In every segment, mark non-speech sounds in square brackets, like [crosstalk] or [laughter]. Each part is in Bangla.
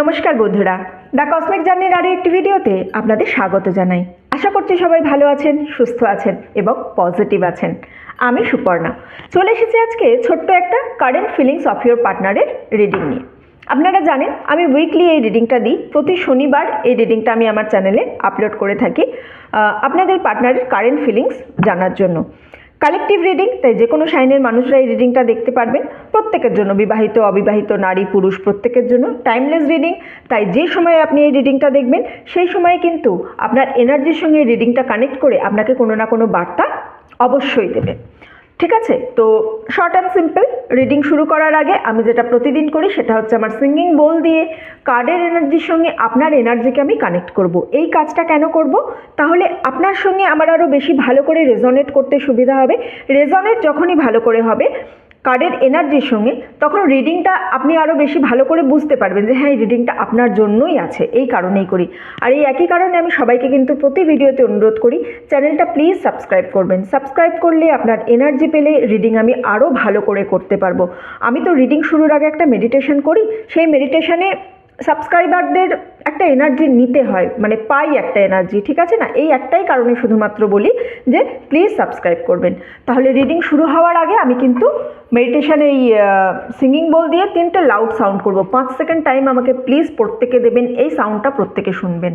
নমস্কার বন্ধুরা, দ্য কসমিক জার্নির আরও একটি ভিডিওতে আপনাদের স্বাগত জানাই। আশা করছি সবাই ভালো আছেন, সুস্থ আছেন এবং পজিটিভ আছেন। আমি সুপর্ণা। চলে এসেছি আজকে ছোট্ট একটা কারেন্ট ফিলিংস অফ ইউর পার্টনারের রিডিং নিয়ে। আপনারা জানেন, আমি উইকলি এই রিডিংটা দিই, প্রতি শনিবার এই রিডিংটা আমি আমার চ্যানেলে আপলোড করে থাকি আপনাদের পার্টনারের কারেন্ট ফিলিংস জানার জন্য। কালেকটিভ রিডিং তাই যে কোনো সাইনের মানুষরা এই রিডিংটা দেখতে পারবেন। প্রত্যেকের জন্য বিবাহিত, অবিবাহিত, নারী, পুরুষ, প্রত্যেকের জন্য টাইমলেস রিডিং তাই যে সময়ে আপনি এই রিডিংটা দেখবেন, সেই সময়ে কিন্তু আপনার এনার্জির সঙ্গে এই রিডিংটা কানেক্ট করে আপনাকে কোনো না কোনো বার্তা অবশ্যই দেবে। ঠিক আছে? তো শর্ট অ্যান্ড সিম্পল রিডিং শুরু করার আগে আমি যেটা প্রতিদিন করি সেটা হচ্ছে আমার সিঙ্গিং বোল দিয়ে কার্ডের এনার্জির সঙ্গে আপনার এনার্জিকে আমি কানেক্ট করব। এই কাজটা কেন করব? তাহলে আপনার সঙ্গে আমার আরও বেশি ভালো করে রেজনেট করতে সুবিধা হবে। রেজনেট যখনই ভালো করে হবে কার্ডের এনার্জির সঙ্গে তখন রিডিংটা আপনি আরও বেশি ভালো করে বুঝতে পারবেন যে হ্যাঁ এই রিডিংটা আপনার জন্যই আছে, এই কারণেই করি। আর এই একই কারণে আমি সবাইকে কিন্তু প্রতি ভিডিওতে অনুরোধ করি, চ্যানেলটা প্লিজ সাবস্ক্রাইব করবেন। সাবস্ক্রাইব করলে আপনার এনার্জি পেলে রিডিং আমি আরও ভালো করে করতে পারব। আমি তো রিডিং শুরুর আগে একটা মেডিটেশন করি, সেই মেডিটেশনে সাবস্ক্রাইবারদের একটা এনার্জি নিতে হয় মানে পাই একটা এনার্জি ঠিক আছে না? এই একটাই কারণে শুধুমাত্র বলি যে প্লিজ সাবস্ক্রাইব করবেন। তাহলে রিডিং শুরু হওয়ার আগে আমি কিন্তু মেডিটেশানে এই সিঙ্গিং বল দিয়ে তিনটে লাউড সাউন্ড করব। পাঁচ সেকেন্ড টাইম আমাকে প্লিজ প্রত্যেকে দেবেন, এই সাউন্ডটা প্রত্যেকে শুনবেন।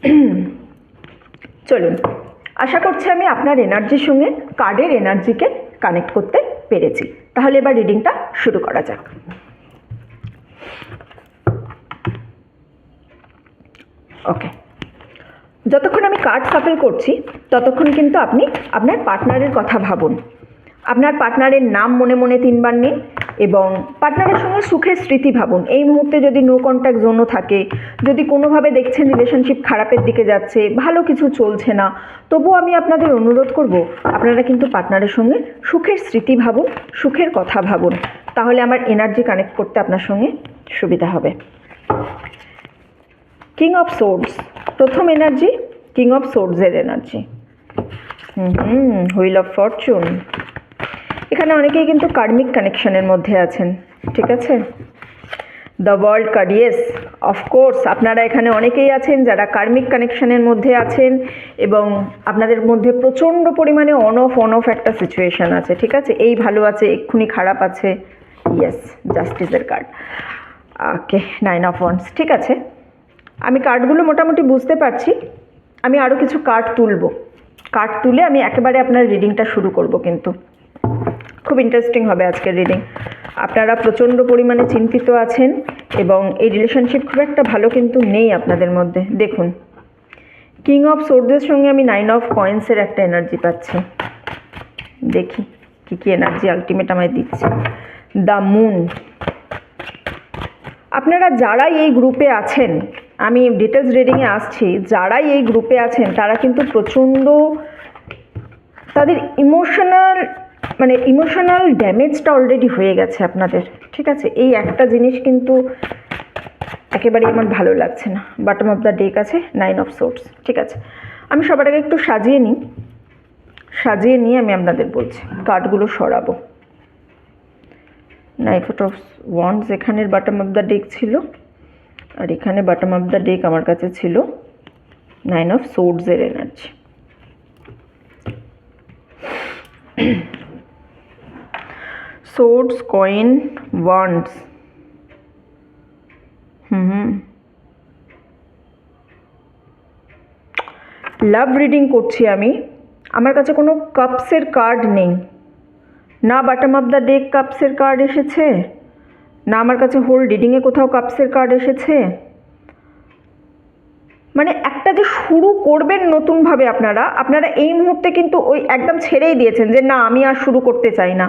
[clears throat] চলুন, আশা করছি আমি আপনার এনার্জির সঙ্গে কার্ডের এনার্জিকে কানেক্ট করতে পেরেছি। তাহলে এবার রিডিংটা শুরু করা যাক। ওকে যতক্ষণ আমি কার্ড সাফেল করছি, ততক্ষণ কিন্তু আপনি আপনার পার্টনারের কথা ভাবুন। আপনার পার্টনারের নাম মনে মনে তিনবার নিন এবং পার্টনারের সঙ্গে সুখের স্মৃতি ভাবুন। এই মুহূর্তে যদি নো কন্ট্যাক্ট জোনও থাকে, যদি কোনোভাবে দেখছেন রিলেশনশিপ খারাপের দিকে যাচ্ছে, ভালো কিছু চলছে না, তবুও আমি আপনাদের অনুরোধ করব, আপনারা কিন্তু পার্টনারের সঙ্গে সুখের স্মৃতি ভাবুন, সুখের কথা ভাবুন। তাহলে আমার এনার্জি কানেক্ট করতে আপনার সঙ্গে সুবিধা হবে। কিং অফ সোর্ডস প্রথম এনার্জি কিং অফ সোর্ডসের energy hmm wheel of fortune এখানে অনেকেই কিন্তু কার্মিক কানেকশনের মধ্যে আছেন, ঠিক আছে? The world card yes of course আপনারা এখানে অনেকেই আছেন যারা কার্মিক কানেকশনের মধ্যে আছেন এবং আপনাদের মধ্যে প্রচণ্ড পরিমাণে অন অফ অন অফ একটা সিচুয়েশান আছে, ঠিক আছে? এই ভালো আছে, এক্ষুনি খারাপ আছে ইয়েস জাস্টিসের card okay nine of wands ঠিক আছে? আমি কার্ডগুলো মোটামুটি বুঝতে পারছি। আমি আরও কিছু কার্ড তুলব। কার্ড তুলে আমি একেবারে আপনার রিডিংটা শুরু করব কিন্তু। খুব ইন্টারেস্টিং হবে আজকের রিডিং আপনারা প্রচণ্ড পরিমাণে চিন্তিত আছেন এবং এই রিলেশনশিপ খুব একটা ভালো কিন্তু নেই আপনাদের মধ্যে। দেখুন কিং অফ সোর্সের সঙ্গে আমি নাইন অফ কয়েন্সের একটা এনার্জি পাচ্ছি। দেখি কী কী এনার্জি আলটিমেট আমায় দিচ্ছে। দ্য মুন আপনারা যারাই এই গ্রুপে আছেন, আমি ডিটেলস রিডিংয়ে আসছি, যারাই এই গ্রুপে আছেন, তারা কিন্তু প্রচণ্ড তাদের ইমোশনাল মানে ইমোশনাল ড্যামেজটা অলরেডি হয়ে গেছে আপনাদের। ঠিক আছে? এই একটা জিনিস কিন্তু একেবারেই আমার ভালো লাগছে না। বাটম অফ দ্য ডেক আছে নাইন অফ সোর্স ঠিক আছে? আমি সবার আগে একটু সাজিয়ে নিই। সাজিয়ে নিয়ে আমি আপনাদের বলছি। কার্ডগুলো সরাবো। নাইফট অফ ওয়ান্ডস এখানের বাটম অফ দ্য ডেক ছিল। আর এখানে বাটম অফ দ্য ডেক আমার কাছে ছিল nine of সোর্ডসের energy swords coins wands hmm love reading করছি আমি। আমার কাছে কোনো কাপসের কার্ড নেই। না বাটম অফ দ্য ডেক কাপসের কার্ড এসেছে। না আমার কাছে হোল রিডিংয়ে কোথাও কাপসের কার্ড এসেছে। মানে একটা যে শুরু করবেন নতুনভাবে আপনারা আপনারা এই মুহূর্তে কিন্তু ওই একদম ছেড়েই দিয়েছেন যে না, আমি আর শুরু করতে চাই না।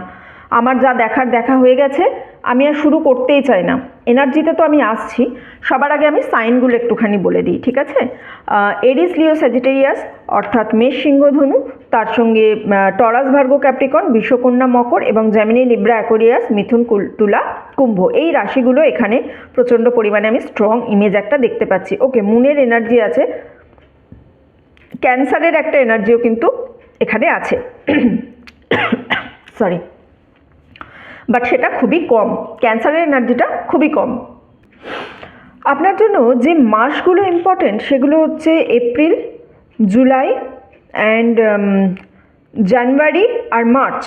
আমার যা দেখার দেখা হয়ে গেছে, আমি আর শুরু করতেই চাই না। এনার্জিতে তো আমি আসছি, সবার আগে আমি সাইনগুলো একটুখানি বলে দিই, ঠিক আছে? এরিস লিও স্যাজিটেরিয়াস, অর্থাৎ মেষ সিংহ ধনু তার সঙ্গে টরাস ভার্গো ক্যাপ্রিকন, বিশ্বকন্যা মকর এবং জ্যামিনি লিব্রা অ্যাকোরিয়াস, মিথুন তুলা, কুম্ভ। এই রাশিগুলো এখানে প্রচণ্ড পরিমাণে আমি স্ট্রং ইমেজ একটা দেখতে পাচ্ছি। ওকে, মুনের এনার্জি আছে। ক্যান্সারের একটা এনার্জিও কিন্তু এখানে আছে। [coughs] সরি বাট সেটা খুবই কম। ক্যান্সারের এনার্জিটা খুবই কম। আপনার জন্য যে মাসগুলো ইম্পর্টেন্ট সেগুলো হচ্ছে এপ্রিল জুলাই অ্যান্ড জানুয়ারি আর মার্চ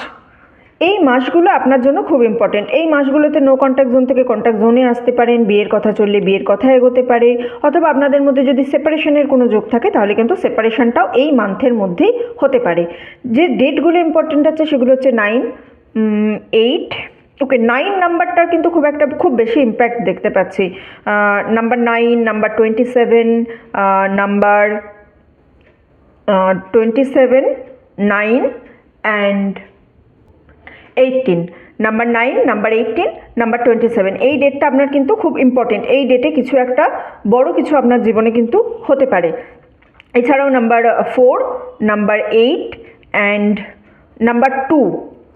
এই মাসগুলো আপনার জন্য খুব ইম্পর্টেন্ট এই মাসগুলোতে নো কন্ট্যাক্ট জোন থেকে কন্ট্যাক্ট জোনে আসতে পারেন। বিয়ের কথা চললে বিয়ের কথা এগোতে পারে। অথবা আপনাদের মধ্যে যদি সেপারেশনের কোনো যোগ থাকে, তাহলে কিন্তু সেপারেশনটাও এই মান্থের মধ্যেই হতে পারে। যে ডেটগুলো ইম্পর্টেন্ট আছে সেগুলো হচ্ছে নাইন এইট ওকে নাইন নাম্বারটার কিন্তু খুব একটা, খুব বেশি ইম্প্যাক্ট দেখতে পাচ্ছি। Number nine number twenty seven number twenty seven nine and eighteen number nine number eighteen number twenty seven এই ডেটটা আপনার কিন্তু খুব ইম্পর্টেন্ট এই ডেটে কিছু একটা বড় কিছু আপনার জীবনে কিন্তু হতে পারে। এছাড়াও number four number eight and number two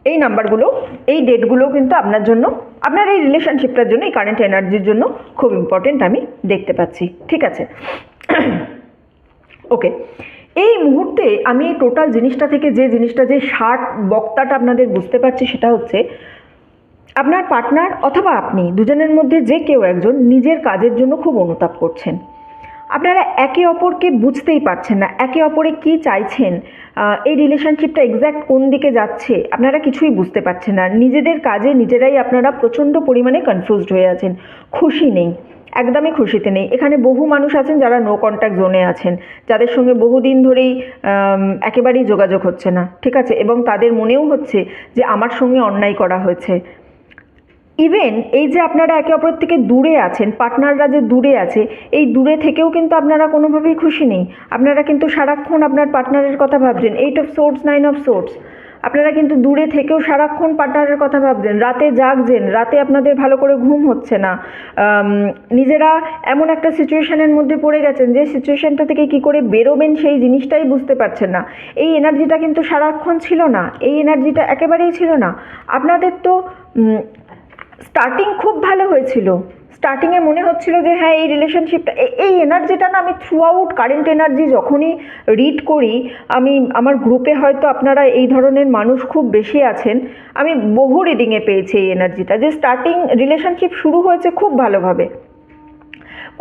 এই নাম্বারগুলো, এই ডেটগুলো কিন্তু আপনার জন্য, আপনার এই রিলেশনশিপটার জন্য, এই কারেন্ট এনার্জির জন্য খুব ইম্পর্টেন্ট আমি দেখতে পাচ্ছি। ঠিক আছে? [clears throat] ওকে এই মুহূর্তে আমি এই টোটাল জিনিসটা থেকে যে জিনিসটা, যে শার্ট বক্তাটা আপনাদের বুঝতে পারছি সেটা হচ্ছে, আপনার পার্টনার অথবা আপনি দুজনের মধ্যে যে কেউ একজন নিজের কাজের জন্য খুব অনুতাপ করছেন। আপনারা একে অপরকে বুঝতেই পারছেন না, একে অপরে কি চাইছেন এই রিলেশনশিপটা এক্স্যাক্ট কোন দিকে যাচ্ছে, আপনারা কিছুই বুঝতে পারছেন না। নিজেদের কাজে নিজেরাই আপনারা প্রচণ্ড পরিমাণে কনফিউজড হয়ে আছেন, খুশি নেই, একদমই খুশিতে নেই। এখানে বহু মানুষ আছেন যারা নো কন্ট্যাক্ট জোনে আছেন, যাদের সঙ্গে বহুদিন ধরেই একেবারেই যোগাযোগ হচ্ছে না, ঠিক আছে? এবং তাদের মনেও হচ্ছে যে আমার সঙ্গে অন্যায় করা হয়েছে। ইভেন এই যে আপনারা একে অপর থেকে দূরে আছেন পার্টনাররা যে দূরে আছে, এই দূরে থেকেও কিন্তু আপনারা কোনোভাবেই খুশি নেই। আপনারা কিন্তু সারাক্ষণ আপনার পার্টনারের কথা ভাবছেন। Eight of swords nine of swords আপনারা কিন্তু দূরে থেকেও সারাক্ষণ পার্টনারের কথা ভাবছেন। রাতে জাগছেন, রাতে আপনাদের ভালো করে ঘুম হচ্ছে না। নিজেরা এমন একটা সিচুয়েশানের মধ্যে পড়ে গেছেন যে সিচুয়েশনটা থেকে কি করে বেরোবেন সেই জিনিসটাই বুঝতে পারছেন না। এই এনার্জিটা কিন্তু সারাক্ষণ ছিল না। এই এনার্জিটা একেবারেই ছিল না। আপনাদের তো স্টার্টিং খুব ভালো হয়েছিল। স্টার্টিংয়ে মনে হচ্ছিল যে হ্যাঁ এই রিলেশনশিপটা এই এনার্জিটা না আমি থ্রু আউট কারেন্ট এনার্জি যখনই রিড করি, আমি, আমার গ্রুপে হয়তো আপনারা এই ধরনের মানুষ খুব বেশি আছেন, আমি বহু রিডিংয়ে পেয়েছি এই এনার্জিটা যে স্টার্টিং রিলেশনশিপ শুরু হয়েছে খুব ভালোভাবে।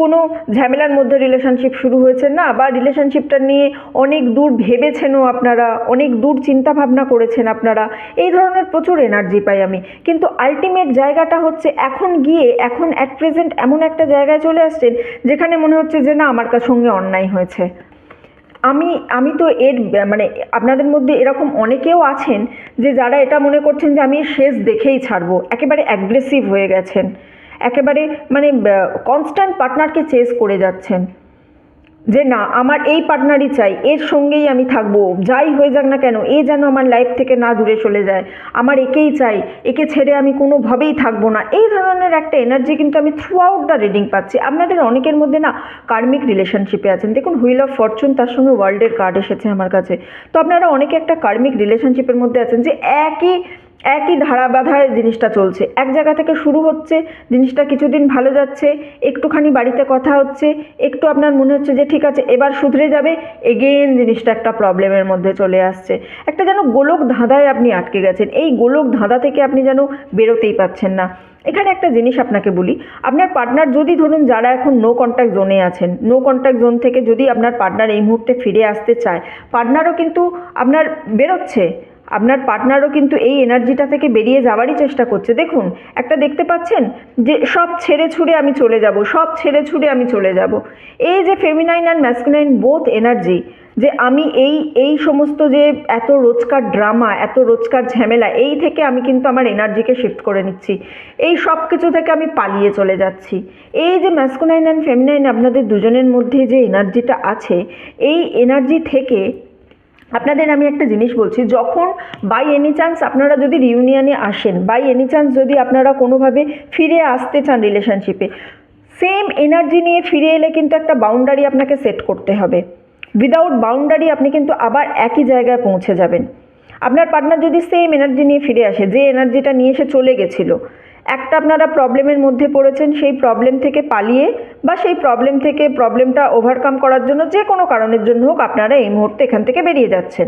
কোনো ঝামেলার মধ্যে রিলেশনশিপ শুরু হয়েছে না? বা রিলেশনশিপটা নিয়ে অনেক দূর ভেবেছেনও আপনারা, অনেক দূর চিন্তা ভাবনা করেছেন আপনারা? এই ধরনের প্রচুর এনার্জি পাই আমি। কিন্তু আলটিমেট জায়গাটা হচ্ছে এখন গিয়ে, এখন অ্যাট প্রেজেন্ট এমন একটা জায়গায় চলে আসছেন, যেখানে মনে হচ্ছে যে না, আমার কাছে সঙ্গে অন্যায় হয়েছে। আমি আমি তো এর মানে আপনাদের মধ্যে এরকম অনেকেও আছেন যে যারা এটা মনে করছেন যে আমি শেষ দেখেই ছাড়বো, একেবারে অ্যাগ্রেসিভ হয়ে গেছেন। একেবারে মানে কনস্ট্যান্ট পার্টনারকে চেস করে যাচ্ছেন। যে না, আমার এই পার্টনারই চাই, এর সঙ্গেই আমি থাকব, যাই হয়ে যাক না কেন, এ যেন আমার লাইফ থেকে না দূরে চলে যায়, আমার একেই চাই, একে ছেড়ে আমি কোনোভাবেই থাকব না। এই ধরনের একটা এনার্জি কিন্তু আমি থ্রু আউট দ্য রিডিং পাচ্ছি। আপনাদের অনেকের মধ্যে না কার্মিক রিলেশনশিপে আছেন। দেখুন হুইল অফ ফরচুন তার সঙ্গে ওয়ার্ল্ডের কার্ড এসেছে আমার কাছে। তো আপনারা অনেকে একটা কার্মিক রিলেশনশিপের মধ্যে আছেন যে একই একই ধারাবাধায় জিনিসটা চলছে। এক জায়গা থেকে শুরু হচ্ছে, জিনিসটা কিছুদিন ভালো যাচ্ছে, একটুখানি বাড়িতে কথা হচ্ছে, একটু আপনার মনে হচ্ছে যে ঠিক আছে, এবার শুধরে যাবে এগেন জিনিসটা একটা প্রবলেমের মধ্যে চলে আসছে। একটা যেন গোলক ধাঁধায় আপনি আটকে গেছেন, এই গোলক ধাঁধা থেকে আপনি যেন বেরোতেই পাচ্ছেন না। এখানে একটা জিনিস আপনাকে বলি, আপনার পার্টনার যদি ধরুন যারা এখন নো কন্ট্যাক্ট জোনে আছেন নো কন্ট্যাক্ট জোন থেকে যদি আপনার পার্টনার এই মুহূর্তে ফিরে আসতে চায় পার্টনারও কিন্তু আপনার বেরোচ্ছে। আপনার পার্টনারও কিন্তু এই এনার্জিটা থেকে বেরিয়ে যাওয়ারই চেষ্টা করছে। দেখুন, একটা দেখতে পাচ্ছেন যে সব ছেড়ে ছুড়ে আমি চলে যাব, সব ছেড়ে ছুড়ে আমি চলে যাব। এই যে feminine and masculine both energy যে আমি এই এই সমস্ত যে এত রোজকার ড্রামা এত রোজকার ঝামেলা, এই থেকে আমি কিন্তু আমার এনার্জিকে শিফট করে নিচ্ছি। এই সব কিছু থেকে আমি পালিয়ে চলে যাচ্ছি। এই যে ম্যাসকুলাইন অ্যান্ড ফেমিনাইন আপনাদের দুজনের মধ্যে যে এনার্জিটা আছে, এই এনার্জি থেকে আপনাদের আমি একটা জিনিস বলছি, যখন বাই এনি চান্স আপনারা যদি রিউনিয়নে আসেন বাই এনি চান্স যদি আপনারা কোনোভাবে ফিরে আসতে চান রিলেশনশিপে সেম এনার্জি নিয়ে ফিরে এলে কিন্তু একটা বাউন্ডারি আপনাকে সেট করতে হবে। উইদাউট বাউন্ডারি আপনি কিন্তু আবার একই জায়গায় পৌঁছে যাবেন। আপনার পার্টনার যদি সেম এনার্জি নিয়ে ফিরে আসে, যে এনার্জিটা নিয়ে এসে চলে গেছিল একটা আপনারা প্রবলেমের মধ্যে পড়েছেন, সেই প্রবলেম থেকে পালিয়ে বা সেই প্রবলেম থেকে প্রবলেমটা ওভারকাম করার জন্য যে কোনো কারণের জন্য হোক আপনারা এই মুহূর্তে এখান থেকে বেরিয়ে যাচ্ছেন।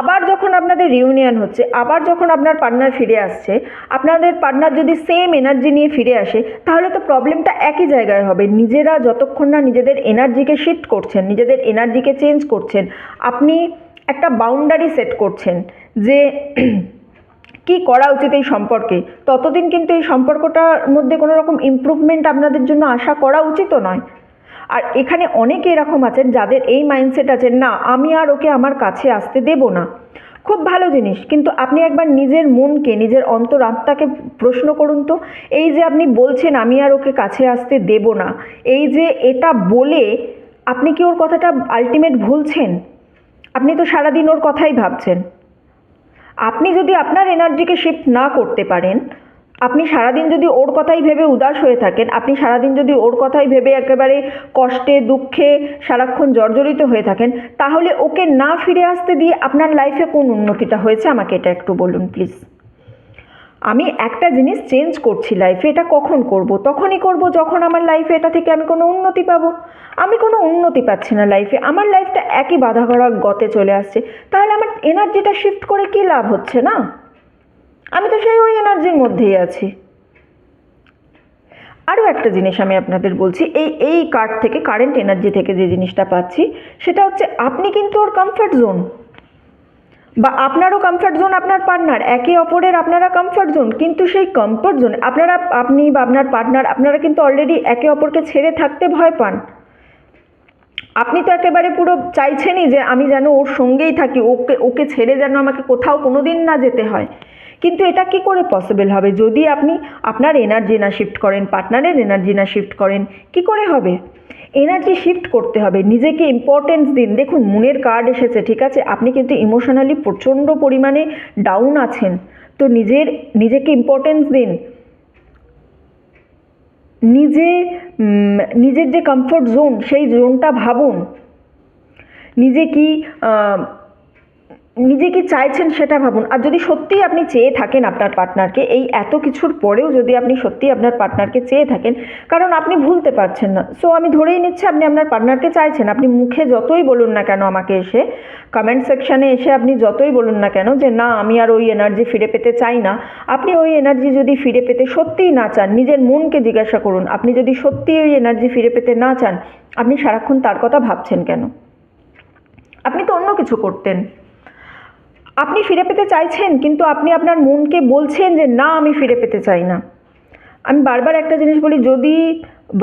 আবার যখন আপনাদের রিউনিয়ন হচ্ছে, আবার যখন আপনার পার্টনার ফিরে আসছে, আপনাদের পার্টনার যদি সেম এনার্জি নিয়ে ফিরে আসে, তাহলে তো প্রবলেমটা একই জায়গায় হবে। নিজেরা যতক্ষণ না নিজেদের এনার্জিকে শিফট করছেন, নিজেদের এনার্জিকে চেঞ্জ করছেন, আপনি একটা বাউন্ডারি সেট করছেন যে কি করা উচিত এই সম্পর্কে? ততদিন কিন্তু এই সম্পর্কটার মধ্যে কোনো রকম ইমপ্রুভমেন্ট আপনাদের জন্য আশা করা উচিতও নয়। আর এখানে অনেকে এরকম আছেন যাদের এই মাইন্ডসেট আছে, না, আমি আর ওকে আমার কাছে আসতে দেব না। খুব ভালো জিনিস, কিন্তু আপনি একবার নিজের মনকে, নিজের অন্তরাত্মাকে প্রশ্ন করুন তো, এই যে আপনি বলছেন, আমি আর ওকে কাছে আসতে দেব না। এই যে এটা বলে আপনি কি ওর কথাটা আলটিমেট ভুলছেন? আপনি তো সারাদিন ওর কথাই ভাবছেন। আপনি যদি আপনার এনার্জিকে শিফট না করতে পারেন, আপনি সারাদিন যদি ওর কথাই ভেবে উদাস হয়ে থাকেন, আপনি সারাদিন যদি ওর কথাই ভেবে একেবারে কষ্টে, দুঃখে সারাক্ষণ জর্জরিত হয়ে থাকেন, তাহলে ওকে না ফিরে আসতে দিয়ে আপনার লাইফে কোন উন্নতিটা হয়েছে? আমাকে এটা একটু বলুন প্লিজ আমি একটা জিনিস চেঞ্জ করছি লাইফে এটা কখন করব? তখনই করব যখন আমার লাইফে এটা থেকে আমি কোনো উন্নতি পাবো। আমি কোনো উন্নতি পাচ্ছি না লাইফে আমার লাইফটা একই বাধা করা গতে চলে আসছে। তাহলে আমার এনার্জিটা শিফট করে কী লাভ হচ্ছে না? আমি তো সেই ওই এনার্জির মধ্যেই আছি। আরও একটা জিনিস আমি আপনাদের বলছি, এই এই কার্ড থেকে কারেন্ট এনার্জি থেকে যে জিনিসটা পাচ্ছি, সেটা হচ্ছে আপনি কিন্তু ওর কমফর্ট জোন বা আপনারও কমফর্ট জোন আপনার পার্টনার একে অপরের আপনারা কমফর্ট জোন কিন্তু সেই কমফর্ট জোন আপনারা, আপনি বা আপনার পার্টনার আপনারা কিন্তু অলরেডি একে অপরকে ছেড়ে থাকতে ভয় পান। আপনি তো একেবারে পুরো চাইছেনই যে আমি যেন ওর সঙ্গেই থাকি, ওকে ওকে ছেড়ে যেন আমাকে কোথাও কোনো দিন না যেতে হয়। কিন্তু এটা কি করে পসিবল হবে? যদি আপনি আপনার এনার্জি না শিফট করেন পার্টনারের এনার্জি না শিফট করেন, কি করে হবে? এনার্জি শিফট করতে হবে। নিজেকে ইম্পর্টেন্স দিন। দেখুন, মনের কার্ড এসেছে, ঠিক আছে? আপনি কিন্তু ইমোশনালি প্রচণ্ড পরিমাণে ডাউন আছেন। তো নিজের, নিজেকে ইম্পর্টেন্স দিন। নিজে নিজের যে কমফোর্ট জোন সেই জোনটা ভাবুন। নিজে কি নিজে কি চাইছেন সেটা ভাবুন। আর যদি সত্যিই আপনি চেয়ে থাকেন আপনার পার্টনারকে, এই এত কিছুর পরেও যদি আপনি সত্যিই আপনার পার্টনারকে চেয়ে থাকেন, কারণ আপনি ভুলতে পারছেন না। সো আমি ধরেই নিচ্ছি আপনি আপনার পার্টনারকে চাইছেন, আপনি মুখে যতই বলুন না কেন আমাকে এসে কমেন্ট সেকশানে এসে আপনি যতই বলুন না কেন যে, না, আমি আর ওই এনার্জি ফিরে পেতে চাই না। আপনি ওই এনার্জি যদি ফিরে পেতে সত্যিই না চান, নিজের মনকে জিজ্ঞাসা করুন, আপনি যদি সত্যিই ওই এনার্জি ফিরে পেতে না চান, আপনি সারাক্ষণ তার কথা ভাবছেন কেন? আপনি তো অন্য কিছু করতেন। আপনি ফিরে পেতে চাইছেন, কিন্তু আপনি আপনার মনকে বলছেন যে, না, আমি ফিরে পেতে চাই না। আমি বারবার একটা জিনিস বলি, যদি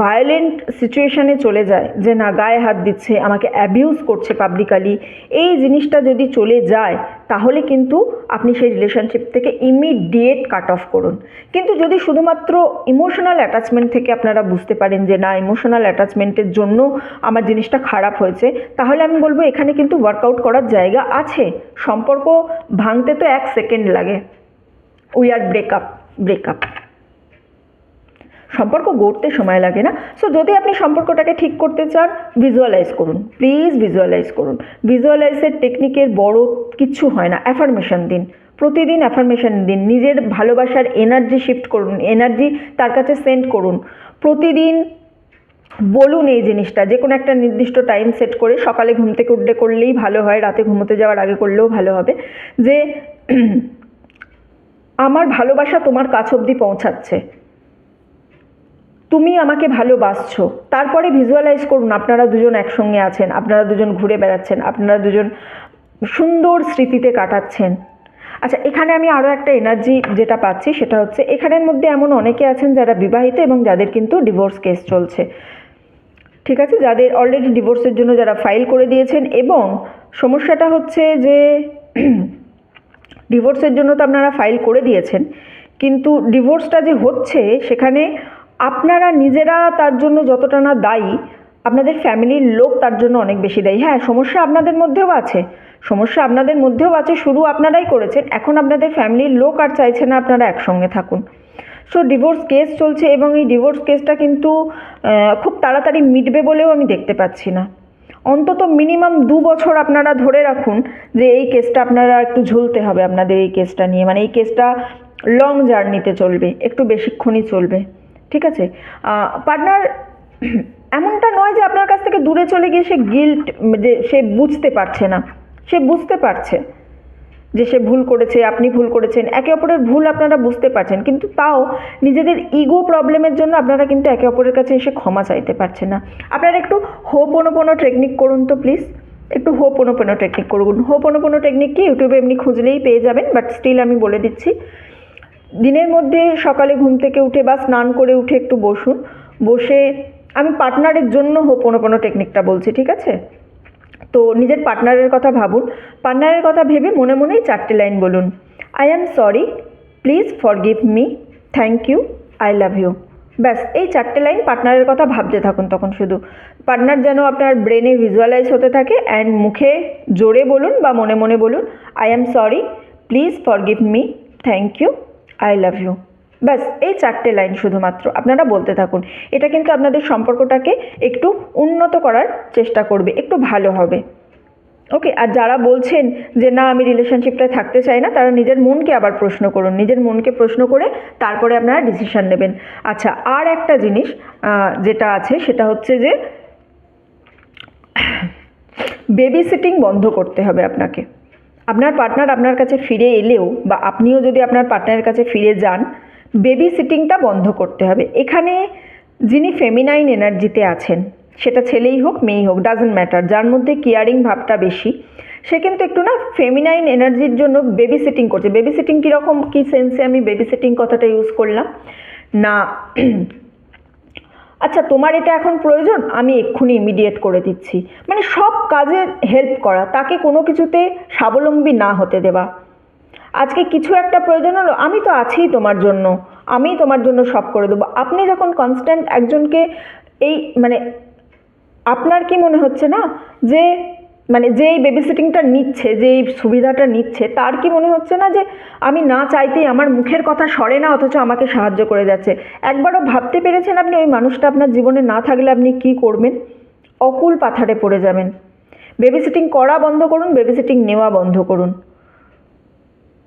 ভায়োলেন্ট সিচুয়েশানে চলে যায়, যে না, গায়ে হাত দিচ্ছে, আমাকে অ্যাবিউজ করছে পাবলিকালি এই জিনিসটা যদি চলে যায়, তাহলে কিন্তু আপনি সেই রিলেশনশিপ থেকে ইমিডিয়েট কাট অফ করুন। কিন্তু যদি শুধুমাত্র ইমোশনাল অ্যাটাচমেন্ট থেকে আপনারা বুঝতে পারেন যে, না ইমোশনাল অ্যাটাচমেন্টের জন্য আমার জিনিসটা খারাপ হয়েছে, তাহলে আমি বলব এখানে কিন্তু ওয়ার্কআউট করার জায়গা আছে। সম্পর্ক ভাঙতে তো এক সেকেন্ড লাগে। উই আর ব্রেকআপ ব্রেকআপ সম্পর্ক গড়তে সময় লাগে না। সো যদি আপনি সম্পর্কটাকে ঠিক করতে চান ভিজুয়ালাইজ করুন। প্লিজ ভিজুয়ালাইজ করুন। ভিজুয়ালাইজের টেকনিকের বড় কিচ্ছু হয় না। অ্যাফার্মেশন দিন। প্রতিদিন অ্যাফার্মেশন দিন। নিজের ভালোবাসার এনার্জি শিফট করুন। এনার্জি তার কাছে সেন্ড করুন। প্রতিদিন বলুন এই জিনিসটা। যে কোনো একটা নির্দিষ্ট টাইম সেট করে সকালে ঘুম থেকে উঠলে করলেই ভালো হয়, রাতে ঘুমোতে যাওয়ার আগে করলেও ভালো হবে। যে [clears throat] আমার ভালোবাসা তোমার কাছ অবধি পৌঁছাচ্ছে। তুমি আমাকে ভালোবাসছো। তারপরে ভিজুয়ালাইজ করুন, আপনারা দুজন একসঙ্গে আছেন, আপনারা দুজন ঘুরে বেড়াচ্ছেন, আপনারা দুজন সুন্দর স্মৃতিতে কাটাচ্ছেন। আচ্ছা এখানে আমি আরও একটা এনার্জি যেটা পাচ্ছি, সেটা হচ্ছে এখানের মধ্যে এমন অনেকে আছেন যারা বিবাহিত এবং যাদের কিন্তু ডিভোর্স কেস চলছে। ঠিক আছে? যাদের অলরেডি ডিভোর্সের জন্য যারা ফাইল করে দিয়েছেন এবং সমস্যাটা হচ্ছে যে [clears throat] ডিভোর্সের জন্য তো আপনারা ফাইল করে দিয়েছেন, কিন্তু ডিভোর্সটা যে হচ্ছে, সেখানে আপনারা নিজেরা তার জন্য যতটা না দায়ী, আপনাদের ফ্যামিলির লোক তার জন্য অনেক বেশি দায়ী। হ্যাঁ সমস্যা আপনাদের মধ্যেও আছে। সমস্যা আপনাদের মধ্যেও আছে, শুরু আপনারাই করেছেন। এখন আপনাদের ফ্যামিলির লোক আর চাইছে না আপনারা একসঙ্গে থাকুন। সো ডিভোর্স কেস চলছে এবং এই ডিভোর্স কেসটা কিন্তু খুব তাড়াতাড়ি মিটবে বলেও আমি দেখতে পাচ্ছি না। অন্তত মিনিমাম দু বছর আপনারা ধরে রাখুন যে এই কেসটা আপনারা একটু ঝুলতে হবে আপনাদের এই কেসটা নিয়ে। মানে এই কেসটা লং জার্নিতে চলবে, একটু বেশিক্ষণই চলবে। ঠিক আছে? পার্টনার, এমনটা নয় যে আপনার কাছ থেকে দূরে চলে গিয়ে সে গিল্ট যে সে বুঝতে পারছে না। সে বুঝতে পারছে যে সে ভুল করেছে, আপনি ভুল করেছেন। একে অপরের ভুল আপনারা বুঝতে পারছেন, কিন্তু তাও নিজেদের ইগো প্রবলেমের জন্য আপনারা কিন্তু একে অপরের কাছে এসে ক্ষমা চাইতে পারছেন না। আপনারা একটু হোপনোপনো টেকনিক করুন তো প্লিজ একটু হোপনোপনো টেকনিক করুন। হোপনোপনো টেকনিক কি? ইউটিউবে এমনি খুঁজলেই পেয়ে যাবেন বাট স্টিল আমি বলে দিচ্ছি। দিনের মধ্যে সকালে ঘুম থেকে উঠে বা স্নান করে উঠে একটু বসুন। বসে আমি পার্টনারের জন্য হোপনোপনো টেকনিকটা বলছি, ঠিক আছে? তো নিজের পার্টনারের কথা ভাবুন। পার্টনারের কথা ভেবে মনে মনেই চারটে লাইন বলুন। I am sorry please forgive me thank you I love you ব্যাস, এই চারটে লাইন পার্টনারের কথা ভাবতে থাকুন তখন শুধু। পার্টনার যেন আপনার ব্রেনে ভিজুয়ালাইজ হতে থাকে অ্যান্ড মুখে জোরে বলুন বা মনে মনে বলুন I am sorry please forgive me thank you I love you. ব্যাস, এই চারটে লাইন শুধুমাত্র। আপনারা বলতে থাকুন, এটা কিন্তু আপনাদের সম্পর্কটাকে একটু উন্নত করার চেষ্টা করবে, একটু ভালো হবে। ওকে, আর যারা বলছেন যে না, আমি রিলেশনশিপটায় থাকতে চাই না, তারা নিজের মনকে আবার প্রশ্ন করুন। নিজের মনকে প্রশ্ন করে তারপরে আপনারা ডিসিশন নেবেন। আচ্ছা আর একটা জিনিস যেটা আছে, সেটা হচ্ছে যে বেবি সিটিং বন্ধ করতে হবে আপনাকে। আপনার পার্টনার আপনার কাছে ফিরে এলেও বা আপনিও যদি আপনার পার্টনারের কাছে ফিরে যান বেবি সিটিংটা বন্ধ করতে হবে। এখানে যিনি ফেমিনাইন এনার্জিতে আছেন, সেটা ছেলেই হোক, মেয়েই হোক ডাজেন্ট ম্যাটার যার মধ্যে কেয়ারিং ভাবটা বেশি, সে কিন্তু একটু না ফেমিনাইন এনার্জির জন্য বেবি সিটিং করছে। বেবি সিটিং কীরকম, কী সেন্সে আমি বেবি সিটিং কথাটা ইউজ করলাম? না আচ্ছা তোমার এটা এখন প্রয়োজন? আমি এক্ষুনি ইমিডিয়েট করে দিচ্ছি। মানে সব কাজে হেল্প করা, তাকে কোনো কিছুতে স্বাবলম্বী না হতে দেওয়া। আজকে কিছু একটা প্রয়োজন হলো, আমি তো আছি তোমার জন্য। আমি তোমার জন্য সব করে দেবো। আপনি যখন কনস্ট্যান্ট একজনকে এই মানে আপনার কি মনে হচ্ছে না? যে মানে যেই বেবিসিটিংটা বেবি সিটিংটা নিচ্ছে, যেই সুবিধাটা নিচ্ছে, তার কি মনে হচ্ছে না যে আমি না চাইতেই আমার মুখের কথা সরে না, অথচ আমাকে সাহায্য করে যাচ্ছে? একবারও ভাবতে পেরেছেন আপনি ওই মানুষটা? আপনার জীবনে না থাকলে আপনি কি করবেন? অকুল পাথারে পড়ে যাবেন। বেবি সিটিং করা বন্ধ করুন বেবি সিটিং নেওয়া বন্ধ করুন।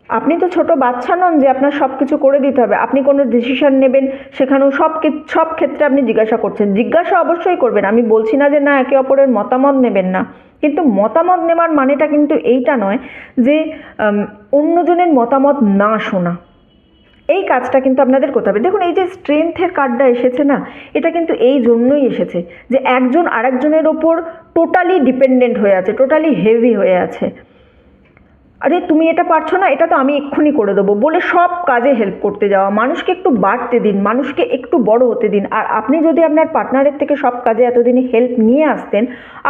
আপনি তো ছোট বাচ্চা নন যে আপনার সব কিছু করে দিতে হবে। আপনি কোনো ডিসিশন নেবেন সেখানেও সব সব ক্ষেত্রে আপনি জিজ্ঞাসা করছেন। জিজ্ঞাসা অবশ্যই করবেন। আমি বলছি না যে না, একে অপরের মতামত নেবেন না। কিন্তু মতামত নেওয়ার মানেটা কিন্তু এইটা নয় যে অন্যজনের মতামত না শোনা। এই কাজটা কিন্তু আপনাদের করতে হবে। দেখুন, এই যে স্ট্রেংথের কার্ডটা এসেছে না, এটা কিন্তু এই জন্যই এসেছে যে একজন আরেকজনের ওপর টোটালি ডিপেন্ডেন্ট হয়ে আছে টোটালি হেভি হয়ে আছে। আরে তুমি এটা পারছ না, এটা তো আমি এক্ষুনি করে দেবো। বলে সব কাজে হেল্প করতে যাওয়া। মানুষকে একটু বাড়তে দিন, মানুষকে একটু বড় হতে দিন। আর আপনি যদি আপনার পার্টনারের থেকে সব কাজে এতদিনে হেল্প নিয়ে আসতেন,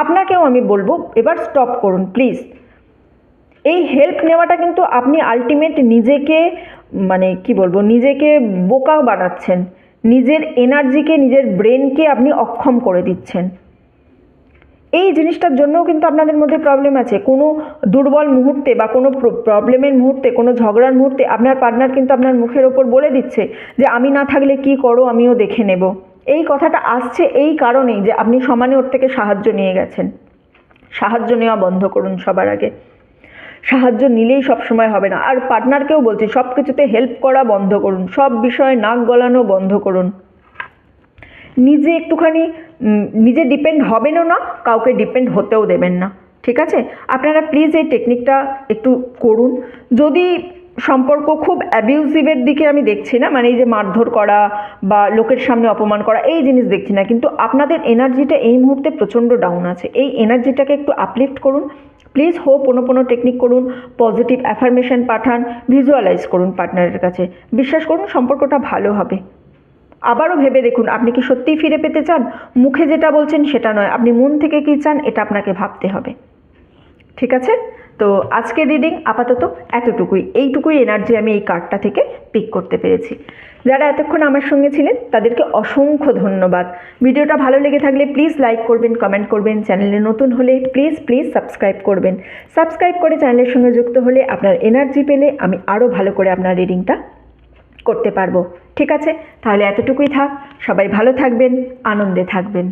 আপনাকেও আমি বলব, এবার স্টপ করুন প্লিজ এই হেল্প নেওয়াটা কিন্তু আপনি আলটিমেট নিজেকে মানে কি বলব, নিজেকে বোকা বানাচ্ছেন। নিজের এনার্জিকে নিজের ব্রেনকে আপনি অক্ষম করে দিচ্ছেন। এই জিনিসটার জন্যও কিন্তু আপনাদের মধ্যে প্রবলেম আছে। কোনো দুর্বল মুহূর্তে বা কোনো প্রবলেমের মুহূর্তে, কোনো ঝগড়ার মুহূর্তে আপনার পার্টনার কিন্তু আপনার মুখের ওপর বলে দিচ্ছে যে, আমি না থাকলে কি করো? আমিও দেখে নেব। এই কথাটা আসছে এই কারণেই যে, আপনি সমানে ওর থেকে সাহায্য নিয়ে গেছেন। সাহায্য নেওয়া বন্ধ করুন সবার আগে। সাহায্য নিলেই সব সময় হবে না। আর পার্টনারকেও বলছি, সব কিছুতে হেল্প করা বন্ধ করুন। সব বিষয়ে নাক গলানো বন্ধ করুন। নিজে একটুখানি নিজে ডিপেন্ড হবেনও না, কাউকে ডিপেন্ড হতেও দেবেন না। ঠিক আছে? আপনারা প্লিজ এই টেকনিকটা একটু করুন। যদি সম্পর্ক খুব অ্যাবিউসিভের দিকে আমি দেখছি না মানে এই যে মারধর করা বা লোকের সামনে অপমান করা, এই জিনিস দেখছি না। কিন্তু আপনাদের এনার্জিটা এই মুহূর্তে প্রচণ্ড ডাউন আছে। এই এনার্জিটাকে একটু আপলিফট করুন। প্লিজ হোপ কোনো কোনো টেকনিক করুন পজিটিভ অ্যাফার্মেশন পাঠান ভিজুয়ালাইজ করুন পার্টনারের কাছে। বিশ্বাস করুন, সম্পর্কটা ভালো হবে। আবারও ভেবে দেখুন, আপনি কি সত্যিই ফিরে পেতে চান? মুখে যেটা বলছেন সেটা নয়। আপনি মন থেকে কী চান, এটা আপনাকে ভাবতে হবে। ঠিক আছে? তো আজকের রিডিং আপাতত এতটুকুই। এইটুকুই এনার্জি আমি এই কার্ডটা থেকে পিক করতে পেরেছি। যারা এতক্ষণ আমার সঙ্গে ছিলেন, তাদেরকে অসংখ্য ধন্যবাদ। ভিডিওটা ভালো লেগে থাকলে প্লিজ লাইক করবেন, কমেন্ট করবেন, চ্যানেলে নতুন হলে প্লিজ প্লিজ সাবস্ক্রাইব করবেন। সাবস্ক্রাইব করে চ্যানেলের সঙ্গে যুক্ত হলে আপনার এনার্জি পেলে আমি আরও ভালো করে আপনার রিডিংটা করতে পারব। ঠিক আছে? তাহলে এতটুকুই থাক। সবাই ভালো থাকবেন আনন্দে থাকবেন।